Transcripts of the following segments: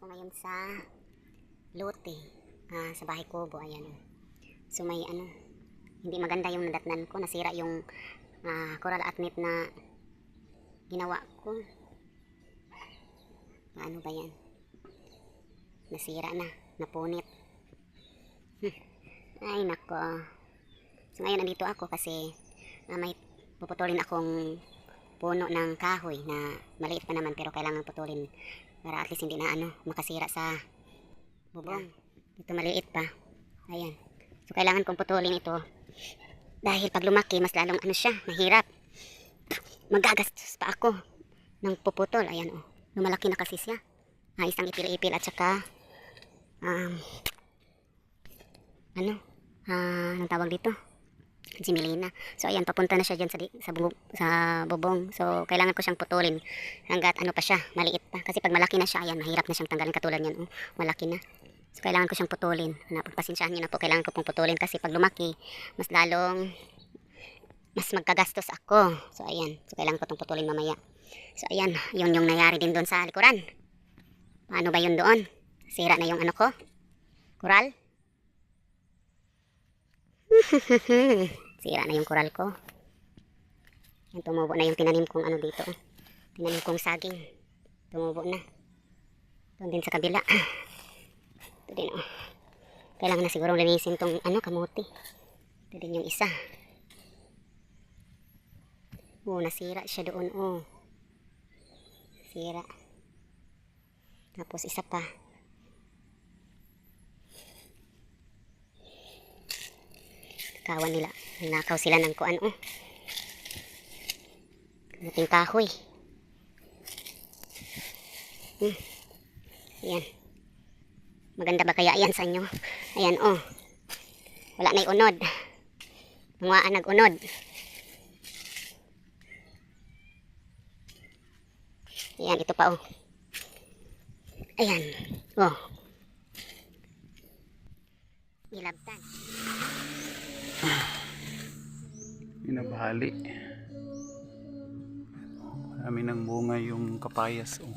ako ngayon sa lote, ah, sa bahay kubo, ayan. oh. So may ano, hindi maganda yung nadatnan ko, nasira yung ah, coral atnit na ginawa ko. Paano ba yan? Nasira na, napunit. Hmm. Ay nako. So ngayon nandito ako kasi ah, may puputulin akong puno ng kahoy na maliit pa naman pero kailangan putulin para at least hindi na ano makasira sa bubong. Ito maliit pa. Ayan. So kailangan kong putulin ito dahil pag lumaki mas lalong ano siya, mahirap. Magagastos pa ako ng puputol. Ayan oh. Lumalaki na kasi siya. Ah, isang ipil-ipil at saka um, ano? Ah, anong tawag dito? Jimilina. So ayan, papunta na siya dyan sa, sa, bubong, sa bubong. So kailangan ko siyang putulin hanggat ano pa siya, maliit pa. Kasi pag malaki na siya, ayan, mahirap na siyang tanggalin katulad niyan. Oh, malaki na. So kailangan ko siyang putulin. Na, pagpasensyahan niyo na po, kailangan ko pong putulin kasi pag lumaki, mas lalong mas magkagastos ako. So ayan, so kailangan ko itong putulin mamaya. So ayan, yun yung nangyari din doon sa likuran. Paano ba yun doon? Sira na yung ano ko? Kural? Sira na yung kural ko. Yan, tumubo na yung tinanim kong ano dito. oh. Tinanim kong saging. Tumubo na. Doon din sa kabila. Ito din oh. Kailangan na sigurong linisin tong ano, kamuti. Ito din yung isa. Oh, nasira siya doon oh. Sira. Tapos isa pa. Kawan nila. Nakaw sila ng kuan oh. Kamuting kahoy. Hmm. Ayan. Maganda ba kaya yan sa inyo? Ayan oh. Wala na unod. Mga nag-unod. Ayan, ito pa oh. Ayan. Oh. Ilabtan. Minabali. Marami ng bunga yung kapayas. Oh.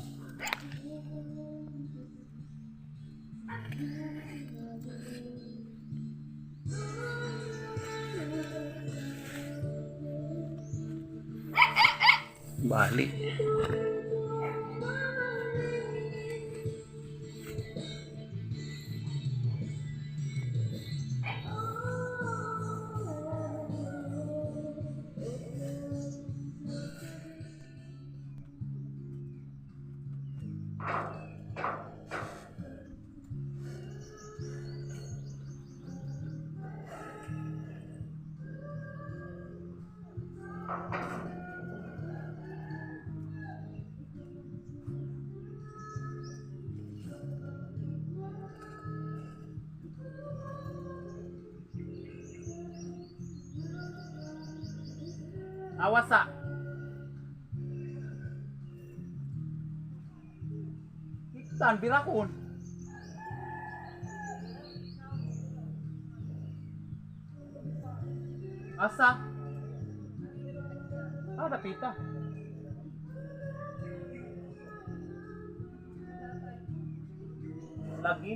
Bali. Awas sak. Tan birakun. Asa. Ah, napita. Lagi.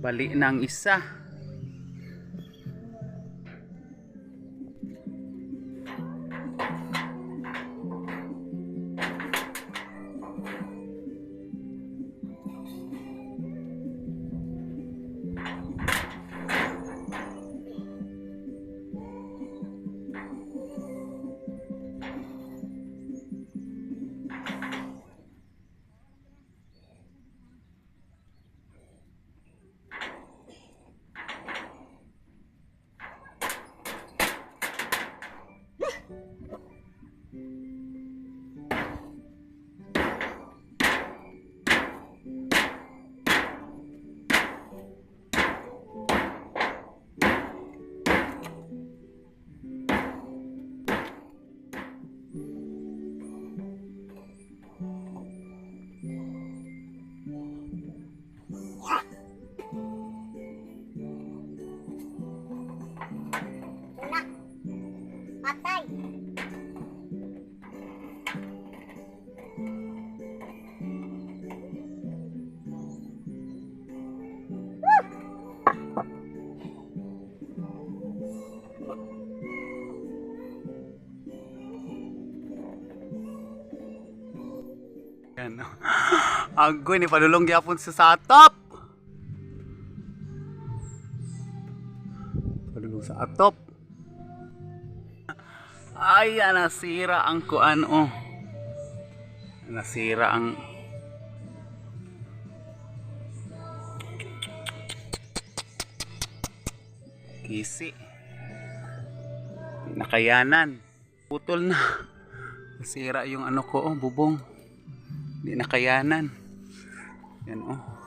Bali ng isa. Yan. Agoy ni padulong gyapon sa satop. Padulong sa atop. Ay, nasira ang kuan oh. Nasira ang kisi. Nakayanan. Putol na. Nasira yung ano ko, oh, bubong. Hindi nakayanan. Yan oh.